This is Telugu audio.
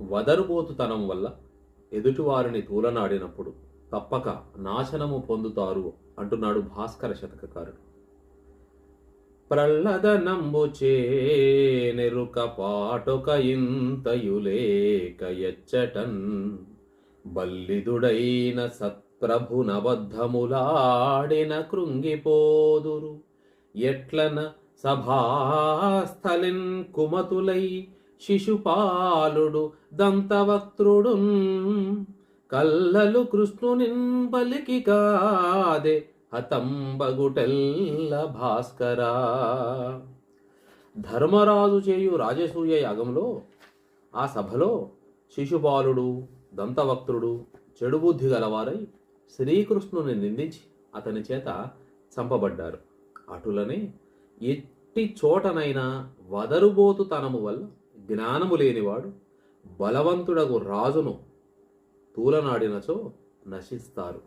వదరుబోతుతనం వల్ల ఎదుటివారిని తూలనాడినప్పుడు తప్పక నాశనము పొందుతారు అంటున్నాడు భాస్కర శతకకారుడు. ప్రహ్లదనంబుచే నెరుక పాటుక ఇంతయులేక ఎచ్చటన్ బల్లిదుడైన సత్ప్రభునబద్ధములాడిన కృంగిపోదురు. ఎట్లన సభాస్థలిన్ కుమతులై శిశుపాలుడు దంతవక్త్రుడు. కల్లలు కృష్ణునిన్ పలికి కాదే హతంబగుటెల్ల భాస్కరా. ధర్మరాజు చేయు రాజసూయ యాగంలో ఆ సభలో శిశుపాలుడు దంతవక్త్రుడు చెడు బుద్ధి గలవారై శ్రీకృష్ణుని నిందించి అతని చేత చంపబడ్డారు. అటులనే ఎట్టి చోటనైనా వదరుబోతుతనము వల్ల జ్ఞానము లేనివాడు బలవంతుడగు రాజును తూలనాడినచో నశిస్తారు.